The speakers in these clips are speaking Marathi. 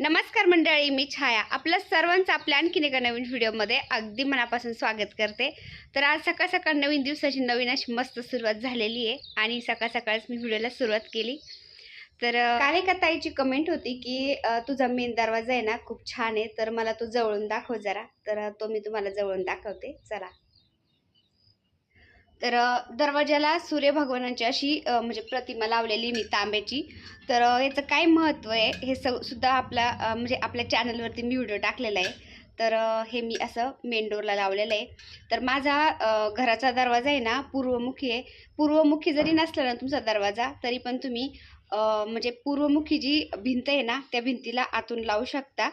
नमस्कार मंडळी मी छाया. आपलं सर्वांचं आपल्या आणखीन एका नवीन व्हिडिओमध्ये अगदी मनापासून स्वागत करते. तर आज सकाळ सकाळ नवीन दिवसाची नवीन अशी मस्त सुरुवात झालेली आहे आणि सकाळ सकाळच मी व्हिडिओला सुरुवात केली. तर काल एका ताईची कमेंट होती की तुझा मेन दरवाजा आहे ना खूप छान आहे तर मला तो जवळून दाखव जरा. तर तो मी तुम्हाला जवळून दाखवते. चला. तर दरवाजाला सूर्य भगवानाची अशी म्हणजे प्रतिमा लावलेली मी तांब्याची. तर याचं काय महत्त्व आहे हे स सुद्धा आपला म्हणजे आपल्या चॅनलवरती मी व्हिडिओ टाकलेला आहे. तर हे मी असं मेन डोरला लावलेलं आहे. तर माझा घराचा दरवाजा आहे ना पूर्वमुखी आहे. पूर्वमुखी जरी नसला ना तुमचा दरवाजा तरी पण तुम्ही म्हणजे पूर्वमुखी जी भिंत आहे ना त्या भिंतीला आतून लावू शकता.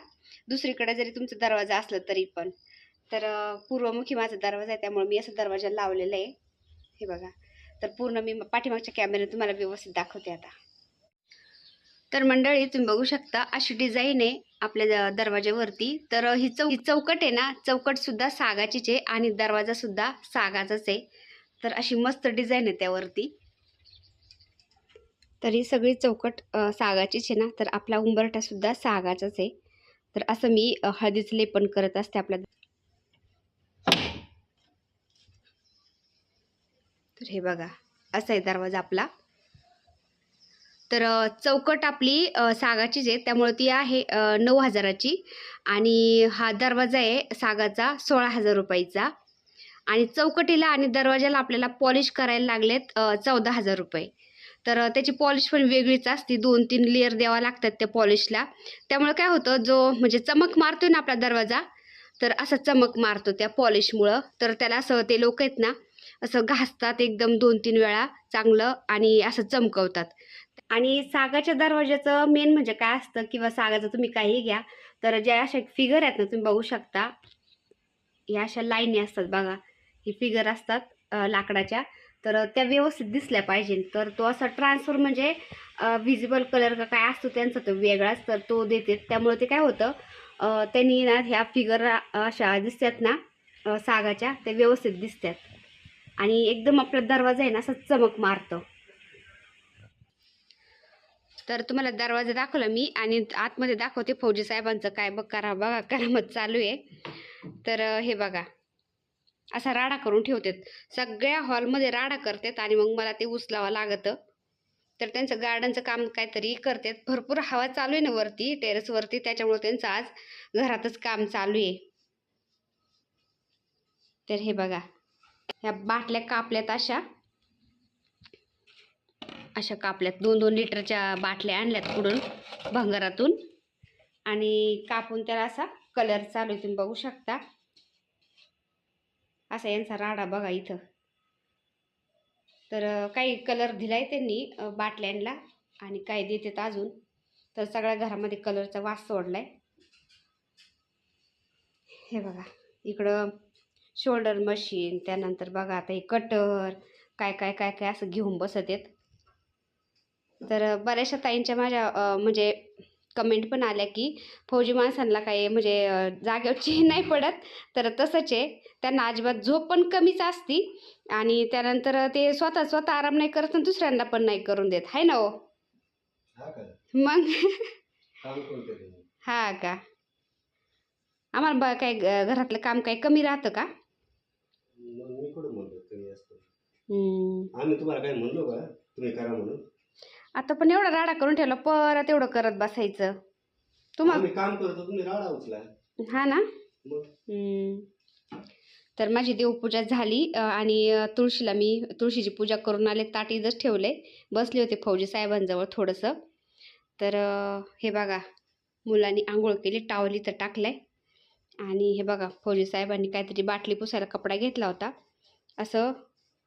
दुसरीकडे जरी तुमचा दरवाजा असला तरी पण. तर पूर्वमुखी माझा दरवाजा आहे त्यामुळे मी असं दरवाजा लावलेला आहे. हे बघा. तर पूर्ण मी पाठीमागच्या कॅमेऱ्यात तुम्हाला व्यवस्थित दाखवते आता. तर मंडळी तुम्ही बघू शकता अशी डिझाईन आहे आपल्या द- दरवाज्यावरती. तर ही चौ ही चौकट आहे ना चौकट सुद्धा सागाचीच आहे आणि दरवाजा सुद्धा सागाचाच आहे. तर अशी मस्त डिझाईन आहे त्यावरती. तर ही सगळी चौकट सागाचीच आहे ना तर आपला उंबरठा सुद्धा सागाचाच आहे. तर असं मी हळदीचं लेपन करत असते आपल्या तर हे बघा असा आहे दरवाजा आपला. तर चौकट आपली सागाचीच आहे. त्यामुळे ती आहे नऊ हजाराची. आणि हा दरवाजा आहे सागाचा सोळा हजार रुपयाचा. आणि चौकटीला आणि दरवाजाला आपल्याला पॉलिश करायला लागलेत चौदा हजार रुपये. तर त्याची पॉलिश पण वेगळीच असते. दोन तीन लेअर द्यावा लागतात त्या पॉलिशला. त्यामुळे काय होतं जो म्हणजे चमक मारतोय ना आपला दरवाजा तर असा चमक मारतो त्या पॉलिशमुळं. तर त्याला असं ते लोक आहेत ना असं घासतात एकदम दोन तीन वेळा चांगलं आणि असं चमकवतात. आणि सागाच्या दरवाजाचं मेन म्हणजे काय असतं किंवा सागाचं तुम्ही काही घ्या तर ज्या अशा फिगर आहेत ना तुम्ही बघू शकता. या अशा लाईनी असतात बघा. ही फिगर असतात लाकडाच्या. तर त्या व्यवस्थित दिसल्या पाहिजे तर तो असा ट्रान्सफर म्हणजे व्हिजिबल कलर का काय असतो त्यांचा तो वेगळाच तर तो देते. त्यामुळे ते काय होतं त्यांनी ना ह्या फिगर अशा दिसतात ना सागाच्या त्या व्यवस्थित दिसतात आणि एकदम आपला दरवाजा आहे ना असा चमक मारतो. तर तुम्हाला दरवाजा दाखवला मी आणि आतमध्ये दाखवते फौजी साहेबांचं काय बघ करा बघा करामत चालू आहे. तर हे बघा. असा राडा करून ठेवतात. सगळ्या हॉलमध्ये राडा करतात आणि मग मला ते उचलावं लागतं. तर त्यांचं गार्डनचं काम काहीतरी करतात. भरपूर हवा चालू आहे ना वरती टेरेसवरती त्याच्यामुळे त्यांचं आज घरातच काम चालू आहे. तर हे बघा. ह्या बाटल्या कापल्यात अशा. अशा कापल्यात. दोन दोन लिटरच्या बाटल्या आणल्यात पुढून भंगारातून. आणि कापून त्याला असा कलर चालू आहे तुम्ही बघू शकता. असा यांचा राडा बघा इथं. तर काही कलर दिलाय त्यांनी बाटल्यांना. आणि काही देतात अजून. तर सगळ्या घरामध्ये कलरचा वास सोडलाय. हे बघा. इकडं शोल्डर मशीन त्यानंतर बघा आता हे कटर काय काय काय काय असं घेऊन बसत आहेत. तर बऱ्याचशा ताईंच्या माझ्या म्हणजे कमेंट पण आल्या की फौजी माणसांना काही म्हणजे जागेवरची नाही पडत. तर तसंच आहे. त्यांना अजिबात झोप पण कमीच असती. आणि त्यानंतर ते स्वतः स्वतः आराम नाही करत आणि दुसऱ्यांना पण नाही करून देत. आहे ना हो? मग हा का? आम्हाला बा काय घरातलं काम काही कमी राहतं का? मी कुठं म्हणलो हम्म. आम्ही तुम्हाला काय म्हणलो का? तुम्ही करा म्हणून. आता पण एवढा राडा करून ठेवला परत एवढं करत बसायचं. तुम्हाला आम्ही काम करतो तुम्ही राडा उचला. हा ना? मग? हम्म. तर माझी देवपूजा झाली अ, आणि अ, तुळशीला मी तुळशीची पूजा करून आले ताट इथंच ठेवले. बसले होते फौजी साहेबांजवळ थोडंसं. तर अ, हे बघा मुलांनी आंघोळ केली टावल इथं टाकलाय. आणि हे बघा फौजी साहेबांनी काहीतरी बाटली पुसायला कपडा घेतला होता. असं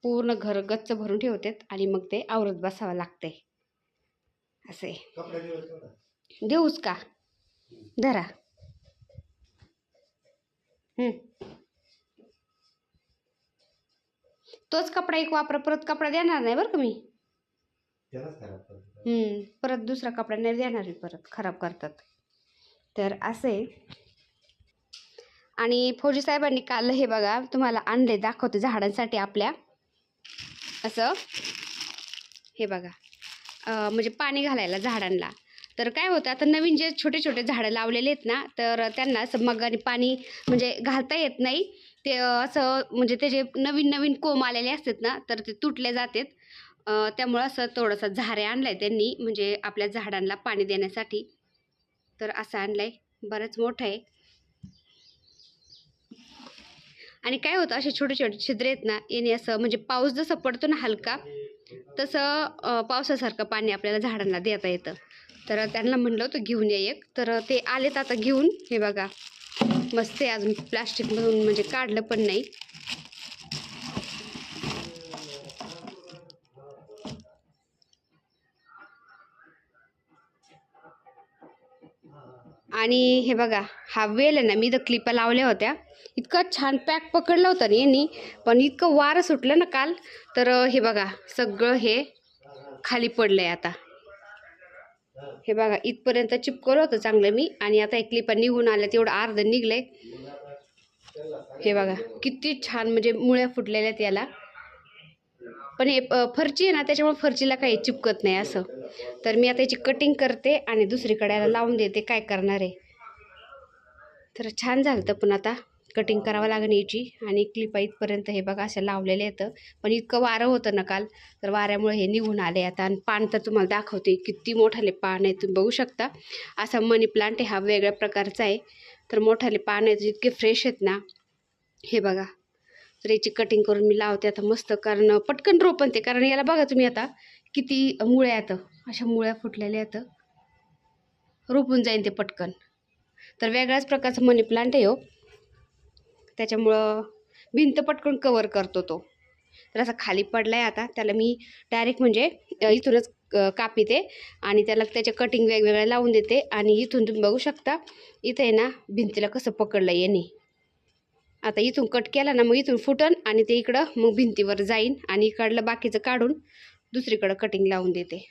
पूर्ण घर गच्च भरून ठेवतात आणि मग ते आवरत बसावं लागतंय. असे देऊच का? धरा. तोच कपडा एक वापरा परत कपडा देणार नाही बरं का मी? परत दुसरा कपडा नाही देणार मी परत खराब करतात. तर असे आणि फौजी साहेबांनी काल हे बघा तुम्हाला आणले दाखवते झाडांसाठी आपल्या. असं. हे बघा. म्हणजे पाणी घालायला झाडांना. तर काय होतं आता नवीन जे छोटे छोटे झाडं लावलेले आहेत ना तर त्यांना असं मगाने पाणी म्हणजे घालता येत नाही. ते असं म्हणजे त्याचे नवीन नवीन कोंब आलेले असतात ना तर ते तुटले जातात. त्यामुळं असं थोडंसं झारे आणलं त्यांनी म्हणजे आपल्या झाडांना पाणी देण्यासाठी. तर असं आणलं आहे बरंच मोठं आहे. आणि काय होतं असे छोटे छोटे छिद्र आहेत ना याने असं म्हणजे पाऊस जसं पडतो ना हलका तसं पावसासारखं पाणी आपल्याला झाडांना देता येतं. तर त्यांना म्हणलं होतं घेऊन या एक. तर ते आलेत आता घेऊन हे बघा. मस्त आहे अजून प्लास्टिकमधून म्हणजे काढलं पण नाही. आणि हे बघा हा वेल आहे ना मी तर क्लिपा लावल्या होत्या. इतका छान पॅक पकडला होता ना यांनी पण इतकं वारं सुटलं ना काल. तर हे बघा सगळं हे खाली पडलं आहे आता. हे बघा इथपर्यंत चिपकवलं होतं चांगलं मी आणि आता एक क्लिपा निघून आल्या तेवढं अर्ध निघलंय. हे बघा किती छान म्हणजे मुळ्या फुटलेल्या आहेत याला. पण हे फरची आहे ना त्याच्यामुळे फरचीला काही चिपकत नाही असं. तर मी आता याची कटिंग करते आणि दुसरीकडे याला लावून देते काय करणार आहे. तर छान झालं तर पण आता कटिंग करावं लागेल याची. आणि क्लिपा इथपर्यंत हे बघा असं लावलेलं येतं पण इतकं वारं होतं ना काल तर वाऱ्यामुळे हे निघून आले आता. आणि पान तर तुम्हाला दाखवते किती मोठाले पान आहे तुम्ही बघू शकता. असा मनी प्लांट हा वेगळ्या प्रकारचा आहे. तर मोठाले पान आहेत इतके फ्रेश आहेत ना हे बघा. तर याची कटिंग करून मी लावते. आता मस्त कारण पटकन रोपण ते. कारण याला बघा तुम्ही आता किती मुळ्या येतं अशा मुळ्या फुटलेल्या येतं रोपून जाईन ते पटकन. तर वेगळ्याच प्रकारचं मनी प्लांट आहे हो. त्याच्यामुळं भिंत पटकन कवर करतो तो. तर असा खाली पडला आहे आता. त्याला मी डायरेक्ट म्हणजे इथूनच कापिते. आणि त्याला त्याच्या कटिंग वेगवेगळ्या लावून देते. आणि इथून तुम्ही बघू शकता इथे आहे ना भिंतीला कसं पकडलं याने. आता इथून कट केला ना मग इथून फुटन आणि ते इकडं मग भिंतीवर जाईन आणि इकडलं बाकीचं काढून दुसरीकडं कटिंग लावून देते.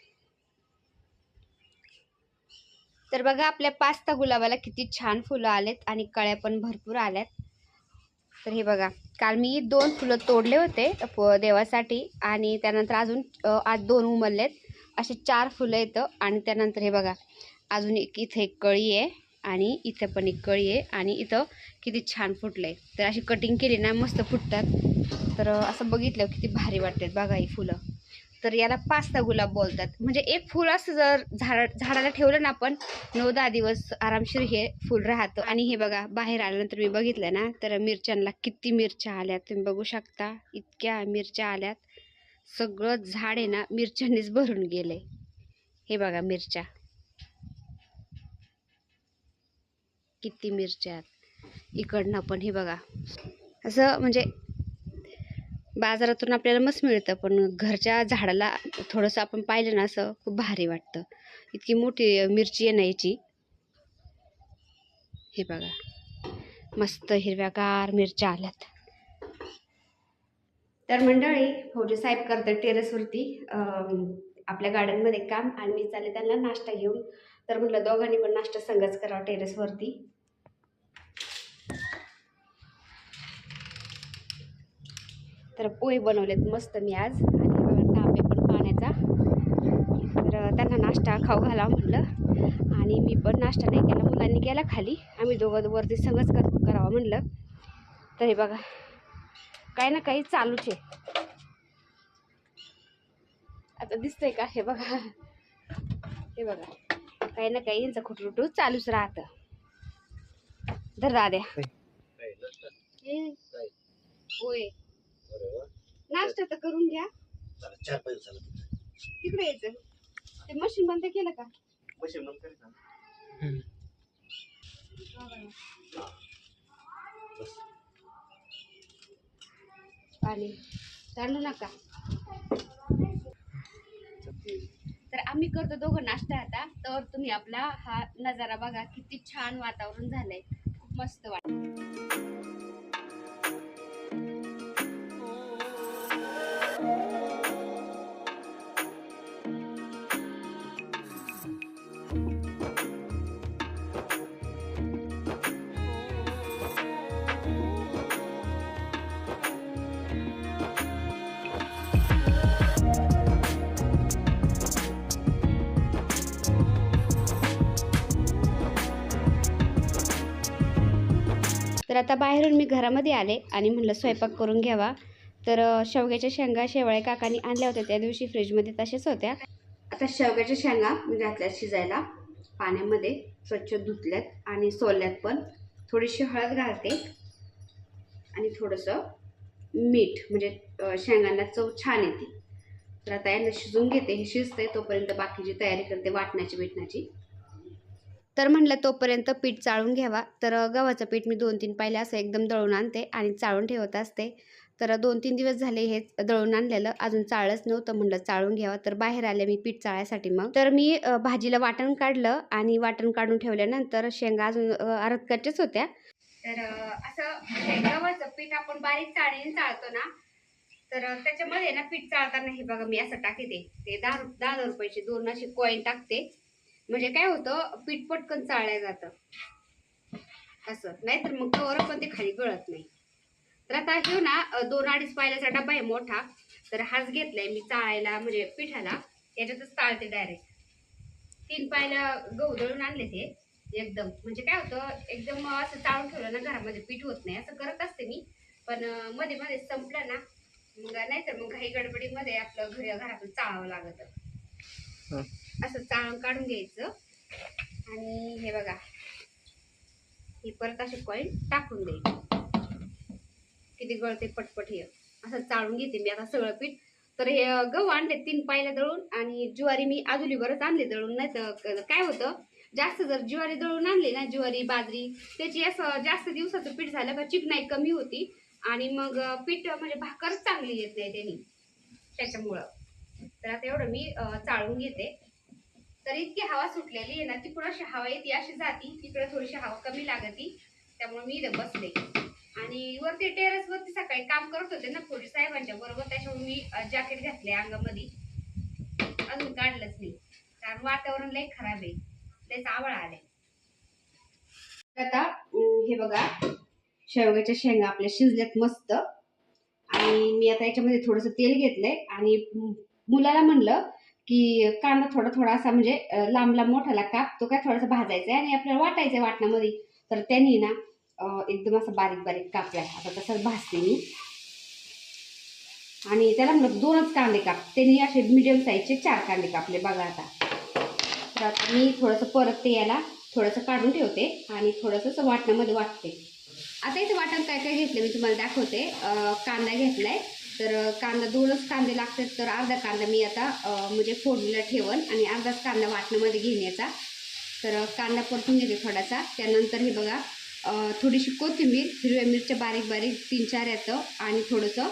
तर बघा आपल्या पास्ता गुलाबाला किती छान फुलं आलेत आणि कळ्या पण भरपूर आल्यात. तर हे बघा काल मी दोन फुलं तोडले होते प- देवासाठी आणि त्यानंतर अजून आज दोन उमरलेत असे चार फुलं येतं आणि त्यानंतर हे बघा अजून एक इथे एक कळी आहे. आणि इथं पण एक कळी आहे आणि इथं किती छान फुटलं आहे तर अशी कटिंग केली ना मस्त फुटतात. तर असं बघितलं किती भारी वाटतात बघा ही फुलं. तर याला पास्ता गुलाब बोलतात. म्हणजे एक फुल असं जर झाड झाडाला ठेवलं ना आपण नऊ दहा दिवस आरामशीर हे फुल राहतं. आणि हे बघा बाहेर आल्यानंतर मी बघितलं ना तर मिरच्यांना किती मिरच्या आल्यात. तुम्ही बघू शकता इतक्या मिरच्या आल्यात. सगळं झाड आहे ना मिरच्यांनीच भरून गेले हे बघा मिरच्या. किती मिरच्या आहेत. इकडनं पण हे बघा. असं म्हणजे बाजारातून आपल्याला मस्त मिळतं पण घरच्या झाडाला थोडंसं आपण पाहिलं ना असं खूप भारी वाटतं. इतकी मोठी मिरची आहे ना याची. हे बघा. मस्त हिरव्यागार मिरच्या आल्यात. तर मंडळी फौजे साहेब करतात टेरेसवरती आपल्या गार्डनमध्ये काम आणि मी चालले त्यांना नाश्ता घेऊन. तर म्हटलं दोघांनी पण नाश्ता संगच करावा टेरेसवरती तर पोहे बनवलेत मस्त मी आज. आणि बघा तांबे पण पाण्याचा. तर त्यांना नाश्ता खाऊ घाला म्हटलं. आणि मी पण नाश्ता नाही केला मुलांनी केला खाली. आम्ही दोघं वरती संघच कर करावं म्हटलं. तर हे बघा काही ना काही चालूच आहे. आता दिसतंय का? हे बघा. हे बघा. काही ना काही यांचं खुटरुटू चालूच राहतं. धर दाद्या. होय. नाश्ता तर करून घ्या. चार तिकडे यायचं. ते मशीन बंद केलं का? मशीन बंद करी ना. बस. पाणी. सांडू नका. आम्ही करतो दोघं नाश्ता आता. तर तुम्ही आपला हा नजारा बघा किती छान वातावरण झालंय. खूप मस्त वाटत आता बाहेरून मी घरामध्ये आले आणि म्हणलं स्वयंपाक करून घ्यावा. तर शेवग्याच्या शेंगा शेवाळे काकांनी आणल्या होत्या. त्या दिवशी फ्रीजमध्ये तशाच होत्या. आता शेवग्याच्या शेंगा मी घातल्यात शिजायला. पाण्यामध्ये स्वच्छ धुतल्यात आणि सोलल्यात पण. थोडीशी हळद घालते आणि थोडंसं मीठ म्हणजे शेंगांना चव छान येते. तर आता यांना शिजवून घेते. हे शिजते तोपर्यंत बाकीची तयारी करते वाटण्याची बिटण्याची तर म्हणलं तोपर्यंत पीठ चाळून घ्यावा. तर गव्हाचं पीठ मी दोन तीन पाहिले असं एकदम दळून आणते आणि चाळून ठेवत असते. तर दोन तीन दिवस झाले हे दळून आणलेलं. अजून चाळलंच नव्हतं म्हणलं चाळून घ्यावं. तर बाहेर आले मी पीठ चाळायसाठी मग. तर मी भाजीला वाटण काढलं आणि वाटण काढून ठेवल्यानंतर शेंगा अजून अ, कच्च्याच होत्या. तर असं म्हणजे गव्हाचं पीठ आपण बारीक चाळीने चाळतो ना तर त्याच्यामध्ये ना पीठ चाळताना हे बघा मी असं टाकते. ते दहा दहा रुपयाचे दोन अशी कॉईन टाकते. म्हणजे काय होतं पीठ पटकन चाळलं जातं. असं. नाहीतर मग कवर पण ते खाली गळत नाही. तर आता हे ना दोन अडीच पायल्याचा डबा आहे मोठा. तर हाच घेतलाय मी चाळायला म्हणजे पिठाला. याच्यातच चाळते डायरेक्ट तीन पायला गहू दळून आणले ते एकदम. म्हणजे काय होतं एकदम असं चाळून ठेवलं ना घरामध्ये पीठ होत नाही. असं करत असते मी. पण मध्ये मध्ये संपलं ना. मग नाहीतर मग घाई गडबडीमध्ये आपलं घरी घरातून चाळावं लागत. असं चाळून काढून घ्यायचं. आणि हे बघा हे परत असे कॉईन टाकून द्यायची. किती गळते पटपट हे. असं चाळून घेते मी आता सगळं पीठ. तर हे गहू आणले तीन पायला दळून आणि ज्वारी मी आजुलीवरच आणले दळून. नाही तर काय होतं जास्त जर ज्वारी दळून आणली ना ज्वारी बाजरी त्याची असं जास्त दिवसाचं पीठ झालं का चिकनाई कमी होती. आणि मग पीठ म्हणजे भाकर चांगली येत नाही त्यांनी. त्याच्यामुळं. तर आता एवढं मी चाळून घेते. तर इतकी हवा सुटलेली आहे ना ती अशी हवा येते अशी जाती तिकडे थोडीशी हवा कमी लागती त्यामुळे मी इथं बसले. आणि वरती टेरेसवरती सकाळी काम करत होते ना पोलीस साहेबांच्या बरोबर त्याच्यामुळे मी जॅकेट घातले अंगामध्ये. अजून काढलंच नाही. कारण वातावरण लय खराब आहे. लयच आवळ आले आता हे बघा शेवग्याच्या शेंगा आपल्या शिजल्यात मस्त. आणि मी आता याच्यामध्ये थोडंसं तेल घेतलंय आणि मुलाला म्हणलं की कांदा थोडा थोडा असा म्हणजे लांब लांब मोठाला काप तो काय थोडासा भाजायचा आहे आणि आपल्याला वाटायचं आहे वाटणामध्ये. तर त्यांनी ना एकदम असं बारीक बारीक कापलाय. आता तसंच भाजते मी. आणि त्याला म्हणलं दोनच कांदे काप. त्यांनी असे मिडियम साईजचे चार कांदे कापले बघा आता. तर आता मी थोडंसं परत ते याला थोडंसं काढून ठेवते आणि थोडंसं वाटणामध्ये वाटते. आता इथे वाटण काय काय घेतलं मी तुम्हाला दाखवते. अं, कांदा घेतलाय. तर कांदा दोनच कांदे लागतात तर अर्धा कांदा मी आता म्हणजे फोडणीला ठेवन आणि अर्धाच कांदा वाटणामध्ये घेण्याचा तर कांदा परतून घेते थोडासा. त्यानंतर हे बघा थोडीशी कोथिंबीर हिरव्या मिरच्या बारीक बारीक तीन चार येतं आणि थोडंसं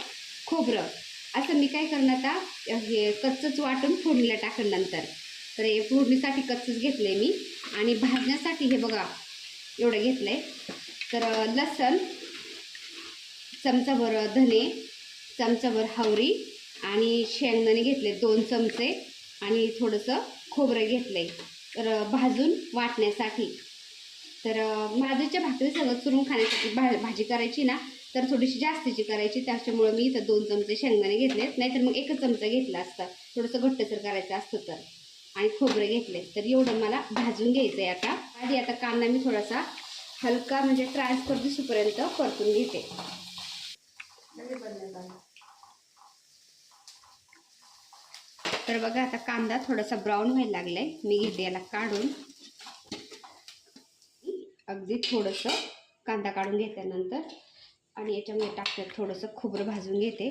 खोबरं. असं मी काय करणार आता हे कच्चंच वाटून फोडणीला टाकून नंतर. तर हे फोडणीसाठी कच्चंच आहे मी. आणि भाजण्यासाठी हे बघा एवढं घेतलंय. तर लसण चमचाभर धने चमचाभर हावरी आणि शेंगदाणे घेतले दोन चमचे आणि थोडंसं खोबरं घेतलंय. तर भाजून वाटण्यासाठी. तर माझ्याच्या भाकरी सगळं चुरून खाण्यासाठी भा भाजी करायची ना तर थोडीशी जास्तीची करायची. त्याच्यामुळं मी इथं दोन चमचे शेंगदाणे घेतलेत. नाहीतर मग एकच चमचा घेतला असता. थोडंसं घट्टसर करायचं असतं तर. आणि खोबरं घेतले तर एवढं मला भाजून घ्यायचं आहे आता. आधी आता कांदा मी थोडासा हलका म्हणजे ट्रान्सफर दिसूपर्यंत परतून घेते. तर बघा आता कांदा थोडासा ब्राऊन व्हायला लागलाय. मी घेते याला काढून. अगदी थोडंसं कांदा काढून घेतल्यानंतर आणि याच्यामध्ये टाकते थोडंसं खोबरं भाजून घेते.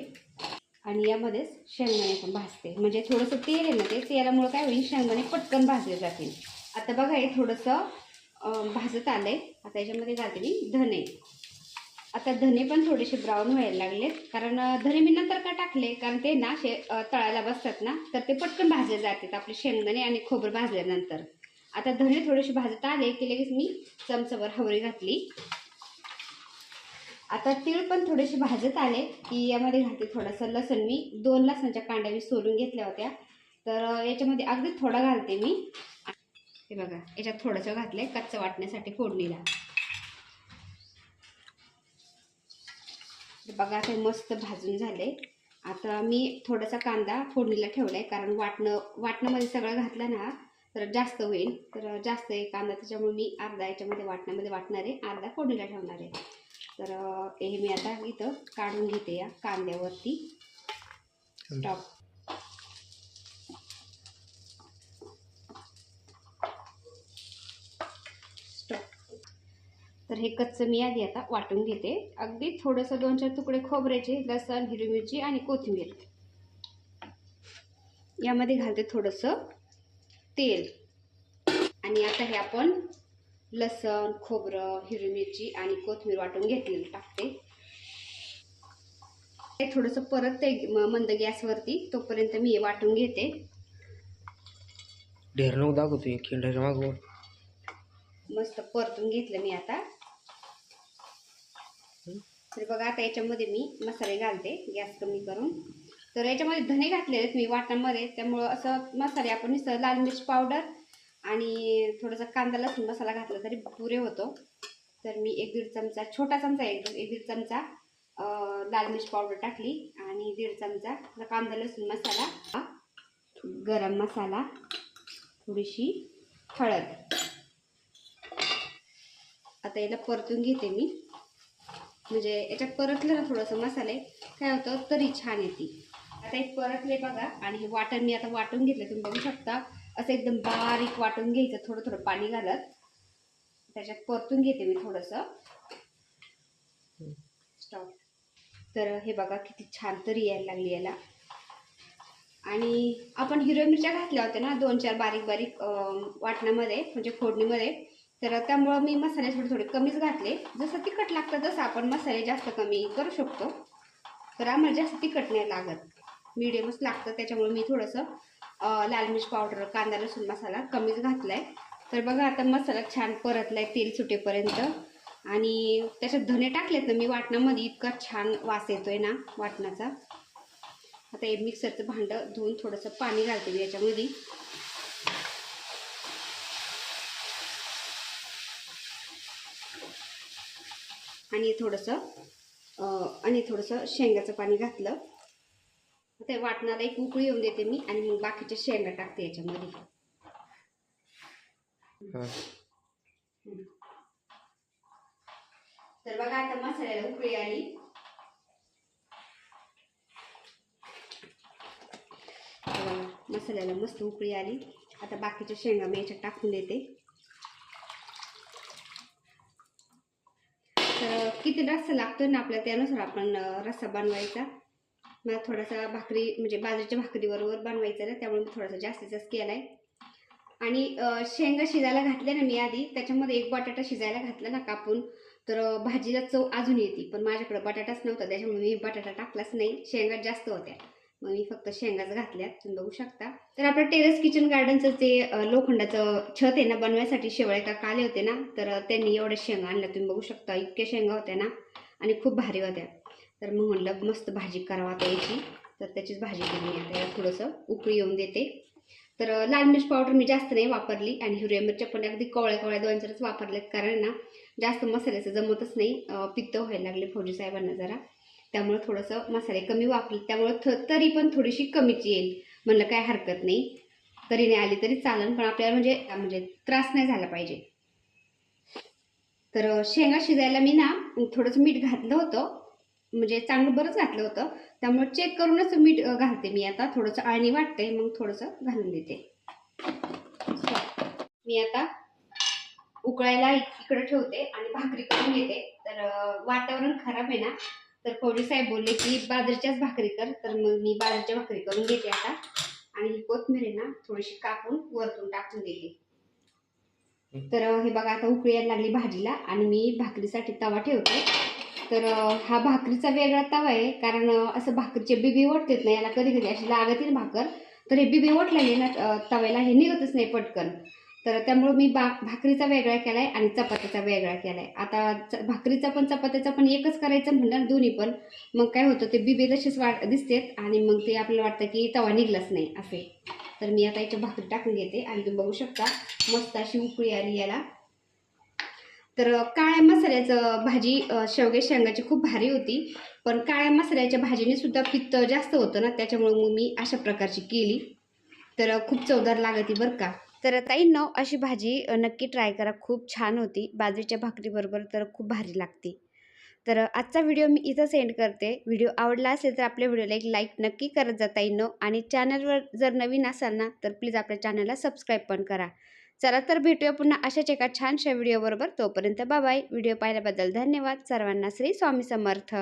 आणि यामध्येच शेंगदाणे पण भाजते. म्हणजे थोडंसं तेल आहे ना ते तेलामुळं काय होईल शेंगदाणे पटकन भाजले जातील. आता बघा हे थोडंसं भाजत भाजत आलंय. आता याच्यामध्ये घालते मी धने. आता धने पण थोडेसे ब्राऊन व्हायला लागलेत. कारण धने मी नंतर का टाकले? कारण ते ना शे तळायला बसतात ना तर ते पटकन भाजले जातात आपले शेंगदाणे आणि खोबरं भाजल्यानंतर. आता धने थोडेसे भाजत आले की लगेच मी चमचाभर हवरी घातली. आता तीळ पण थोडेसे भाजत आले की यामध्ये घालते थोडंसं लसण मी. दोन लसणाच्या कांड्या मी सोलून घेतल्या होत्या. तर याच्यामध्ये अगदी थोडा घालते मी. हे बघा याच्यात थोडंसं घातलंय कच्चं वाटण्यासाठी फोडणीला. बघा हे मस्त भाजून झाले आता मी थोडासा कांदा फोडणीला ठेवलाय कारण वाटणं वाटणामध्ये सगळं घातलं ना तर जास्त होईल. तर जास्त आहे कांदा त्याच्यामुळे मी अर्धा याच्यामध्ये वाटण्यामध्ये वाटणार आहे अर्धा फोडणीला ठेवणार आहे. तर हे मी आता इथं काढून घेते या कांद्यावरती. स्टॉप तर हे कच्चं मी आधी आता वाटून घेते. अगदी थोडंसं दोन चार तुकडे खोबऱ्याचे लसण हिरवी मिरची आणि कोथिंबीर. यामध्ये घालते थोडंसं तेल. आणि आता हे आपण लसण खोबरं हिरवी मिरची आणि कोथिंबीर वाटून घेतलेलं टाकते. हे थोडंसं परत ते मंद गॅसवरती तोपर्यंत मी हे वाटून घेते. ढेर मागून मस्त परतून घेतलं मी आता. तर बघा आता याच्यामध्ये मी मसाले घालते गॅस कमी करून. तर याच्यामध्ये धने घातलेले आहेत मी वाटणामध्ये त्यामुळं असं मसाले आपण निसं लाल मिरची पावडर आणि थोडासा कांदा लसूण मसाला घातला तरी पुरे होतो. तर मी एक दीड चमचा छोटा चमचा एक एक दीड चमचा लाल मिरची पावडर टाकली आणि दीड चमचा कांदा लसूण मसाला गरम मसाला थोडीशी हळद. आता याला परतून घेते मी. म्हणजे याच्यात परतलं ना थोडंसं मसाले काय होतं तरी छान येते. आता एक परतले बघा आणि हे वाटण मी आता वाटून घेतलं तुम्ही बघू शकता. असं एकदम बारीक वाटून घ्यायचं थोडं थोडं पाणी घालत. त्याच्यात परतून घेते मी थोडंसं. स्टॉप तर हे बघा किती छान तरी यायला लागली याला. आणि आपण हिरव्या मिरच्या घातल्या होत्या ना दोन चार बारीक बारीक वाटण्यामध्ये वाटणामध्ये म्हणजे फोडणीमध्ये. तर त्यामुळं मी मसाले थोडे थोडे कमीच घातले. जसं तिखट लागतं तसं आपण मसाले जास्त कमी करू शकतो. तर आम्हाला जास्त तिखट नाही लागत. मिडियमच लागतं. त्याच्यामुळे मी थोडंसं लाल मिरच पावडर कांदा लसूण मसाला कमीच घातला आहे तर बघा आता मसाला छान परतला आहे तेल सुटेपर्यंत. आणि त्याच्यात धने टाकलेत ना मी वाटणामध्ये इतका छान वास येतोय ना वाटणाचा. आता हे मिक्सरचं भांडं धुवून थोडंसं पाणी घालते मी याच्यामध्ये. आणि थोडंसं अं, आणि थोडंसं शेंगाचं पाणी घातलं. ते वाटणाला एक उकळी येऊन देते मी आणि मग बाकीच्या शेंगा टाकते याच्यामध्ये. तर बघा आता मसाल्याला उकळी आली. मसाल्याला मस्त उकळी आली. आता बाकीच्या शेंगा मी याच्यात टाकून देते तर किती रस्सा लागतो ना आपल्या त्यानुसार आपण रस्सा बनवायचा. मला थोडासा भाकरी म्हणजे बाजरीच्या भाकरीबरोबर बनवायचा ना त्यामुळे मी थोडासा जास्तीत जास्त केला आहे आणि शेंगा शिजायला घातल्या ना मी आधी त्याच्यामध्ये एक बटाटा शिजायला घातला ना कापून तर भाजीला चव अजून येते. पण माझ्याकडे बटाटाच नव्हता त्याच्यामुळे मी बटाटा टाकलाच नाही. शेंगा जास्त होत्या. मग मी फक्त शेंगाच घातल्यात तुम्ही बघू शकता. तर आपलं टेरेस किचन गार्डनचं जे लोखंडाचं छत आहे ना बनवायसाठी शेवळे का आले होते ना तर त्यांनी एवढ्या शेंगा आणल्या. तुम्ही बघू शकता इतक्या शेंगा होत्या ना आणि खूप भारी होत्या. तर मग म्हणलं मस्त भाजी करावा आता याची. तर त्याचीच भाजी केली मी आता याला थोडंसं उकळी येऊन देते. तर लाल मिर्च पावडर मी जास्त नाही वापरली आणि हिरव्या मिरच्या पण अगदी कवळ्या कवळ्या दोन चारच वापरल्यात. कारण ना जास्त मसाल्याचं जमतच नाही. पित्त व्हायला लागले फौजी साहेबांना जरा. त्यामुळं थोडंसं मसाले कमी वापरले. त्यामुळं थ तरी पण थोडीशी कमीच येईल. म्हणलं काय हरकत नाही. तरी नाही आली तरी चालेल पण आपल्याला म्हणजे म्हणजे त्रास नाही झाला पाहिजे. तर शेंगा शिजायला मी ना थोडंसं मीठ घातलं होतं. म्हणजे चांगलं बरंच घातलं होतं. त्यामुळे चेक करूनच मीठ घालते मी आता. थोडंसं आळणी वाटते मग थोडंसं घालून देते. मी आता उकळायला इकडं ठेवते आणि भाकरी करून घेते. तर वातावरण खराब आहे ना तर फौजी साहेब बोलले की बाजरीच्याच भाकरी कर. तर मग मी बाजरीच्या भाकरी करून घेते आता. आणि ही कोथमीर आहे ना थोडीशी कापून वरतून टाकून देते. तर हे बघा आता उकळी यायला लागली भाजीला. आणि मी भाकरीसाठी तवा ठेवते. तर हा भाकरीचा वेगळा तवा आहे. कारण असं भाकरीचे बिबी ओढतात ना याला कधी कधी अशी लागतील भाकर. तर हे बिबी ओढलेले ना तव्याला हे निघतच नाही पटकन. तर त्यामुळे मी बा भाकरीचा वेगळा केलाय आणि चपात्याचा वेगळा केलाय. आता च- भाकरीचा पण चपात्याचा पण एकच करायचं म्हणणार दोन्ही पण मग काय होतं ते बिबे तसेच वाट दिसतेत आणि मग ते आपल्याला वाटतं की तवा निघलाच नाही असे. तर मी आता याच्या भाकरी टाकून घेते आणि तुम्ही बघू शकता मस्त अशी उकळी आली याला. तर काळ्या मसाल्याचं भाजी शेवगे शेंगाची खूप भारी होती पण काळ्या मसाल्याच्या भाजीने सुद्धा पित्त जास्त होतं ना त्याच्यामुळे मग मी अशा प्रकारची केली. तर खूप चवदार लागते बरं का. तर ताईंनो अशी भाजी नक्की ट्राय करा. खूप छान होती. बाजरीच्या भाकरीबरोबर तर खूप भारी लागते. तर आजचा व्हिडिओ मी इथं सेंड करते. व्हिडिओ आवडला असेल तर आपल्या व्हिडिओला एक लाईक नक्की करत जाता येईन आणि चॅनलवर जर नवीन असाल ना तर प्लीज आपल्या चॅनलला सबस्क्राईब पण करा. चला तर भेटूया पुन्हा अशाच एका छानशा व्हिडिओबरोबर. तोपर्यंत बाबाय व्हिडिओ पाहिल्याबद्दल धन्यवाद. सर्वांना श्री स्वामी समर्थ.